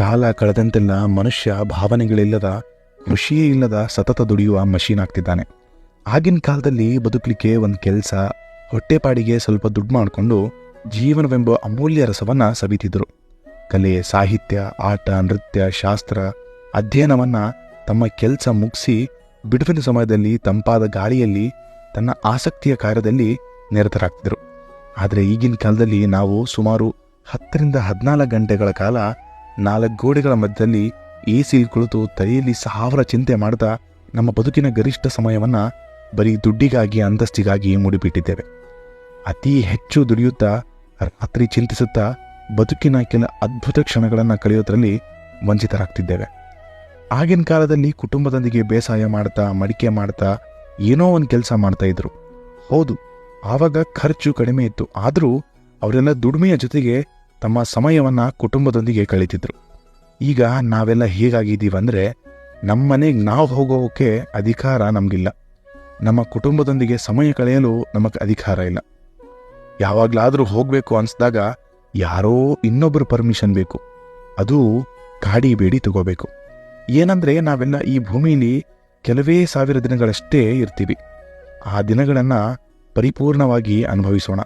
ಕಾಲ ಕಳೆದಂತೆಲ್ಲ ಮನುಷ್ಯ ಭಾವನೆಗಳಿಲ್ಲದ ಖುಷಿಯೇ ಇಲ್ಲದ ಸತತ ದುಡಿಯುವ ಮಷೀನ್ ಆಗ್ತಿದ್ದಾನೆ. ಆಗಿನ ಕಾಲದಲ್ಲಿ ಬದುಕಲಿಕ್ಕೆ ಒಂದು ಕೆಲಸ, ಹೊಟ್ಟೆಪಾಡಿಗೆ ಸ್ವಲ್ಪ ದುಡ್ಡು ಮಾಡಿಕೊಂಡು ಜೀವನವೆಂಬ ಅಮೂಲ್ಯ ರಸವನ್ನ ಸವಿತಿದ್ರು. ಕಲೆ, ಸಾಹಿತ್ಯ, ಆಟ, ನೃತ್ಯ, ಶಾಸ್ತ್ರ ಅಧ್ಯಯನವನ್ನ ತಮ್ಮ ಕೆಲಸ ಮುಗಿಸಿ ಬಿಡುವಿನ ಸಮಯದಲ್ಲಿ ತಂಪಾದ ಗಾಳಿಯಲ್ಲಿ ತನ್ನ ಆಸಕ್ತಿಯ ಕಾರ್ಯದಲ್ಲಿ ನಿರತರಾಗ್ತಿದ್ರು. ಆದರೆ ಈಗಿನ ಕಾಲದಲ್ಲಿ ನಾವು ಸುಮಾರು ಹತ್ತರಿಂದ ಹದಿನಾಲ್ಕು ಗಂಟೆಗಳ ಕಾಲ ನಾಲ್ಕು ಗೋಡೆಗಳ ಮಧ್ಯದಲ್ಲಿ ಎ ಸಿಲ್ ಕುಳಿತು ತಲೆಯಲ್ಲಿ ಸಾವಿರ ಚಿಂತೆ ಮಾಡ್ತಾ ನಮ್ಮ ಬದುಕಿನ ಗರಿಷ್ಠ ಸಮಯವನ್ನ ಬರೀ ದುಡ್ಡಿಗಾಗಿ, ಅಂತಸ್ತಿಗಾಗಿ ಮೂಡಿಬಿಟ್ಟಿದ್ದೇವೆ. ಅತಿ ಹೆಚ್ಚು ದುಡಿಯುತ್ತಾ, ರಾತ್ರಿ ಚಿಂತಿಸುತ್ತಾ, ಬದುಕಿನ ಕೆಲ ಅದ್ಭುತ ಕ್ಷಣಗಳನ್ನು ಕಳೆಯೋದ್ರಲ್ಲಿ ವಂಚಿತರಾಗ್ತಿದ್ದೇವೆ. ಆಗಿನ ಕಾಲದಲ್ಲಿ ಕುಟುಂಬದೊಂದಿಗೆ ಬೇಸಾಯ ಮಾಡ್ತಾ, ಮಡಿಕೆ ಮಾಡ್ತಾ, ಏನೋ ಒಂದು ಕೆಲಸ ಮಾಡ್ತಾ ಇದ್ರು. ಹೌದು, ಆವಾಗ ಖರ್ಚು ಕಡಿಮೆ ಇತ್ತು. ಆದರೂ, ಅವರೆಲ್ಲ ದುಡಿಮೆಯ ಜೊತೆಗೆ ತಮ್ಮ ಸಮಯವನ್ನ ಕುಟುಂಬದೊಂದಿಗೆ ಕಳೀತಿದ್ರು. ಈಗ ನಾವೆಲ್ಲ ಹೇಗಾಗಿದ್ದೀವಂದ್ರೆ ನಮ್ಮ ಮನೆಗೆ ನಾವು ಹೋಗೋಕೆ ಅಧಿಕಾರ ನಮಗಿಲ್ಲ. ನಮ್ಮ ಕುಟುಂಬದೊಂದಿಗೆ ಸಮಯ ಕಳೆಯಲು ನಮಗೆ ಅಧಿಕಾರ ಇಲ್ಲ. ಯಾವಾಗಲಾದರೂ ಹೋಗಬೇಕು ಅನಿಸಿದಾಗ ಯಾರೋ ಇನ್ನೊಬ್ಬರು ಪರ್ಮಿಷನ್ ಬೇಕು. ಅದು ಗಾಡಿ ಬೇಡಿ ತಗೋಬೇಕು. ಏನಂದ್ರೆ ನಾವೆಲ್ಲ ಈ ಭೂಮಿಲಿ ಕೆಲವೇ ಸಾವಿರ ದಿನಗಳಷ್ಟೇ ಇರ್ತೀವಿ. ಆ ದಿನಗಳನ್ನು ಪರಿಪೂರ್ಣವಾಗಿ ಅನುಭವಿಸೋಣ.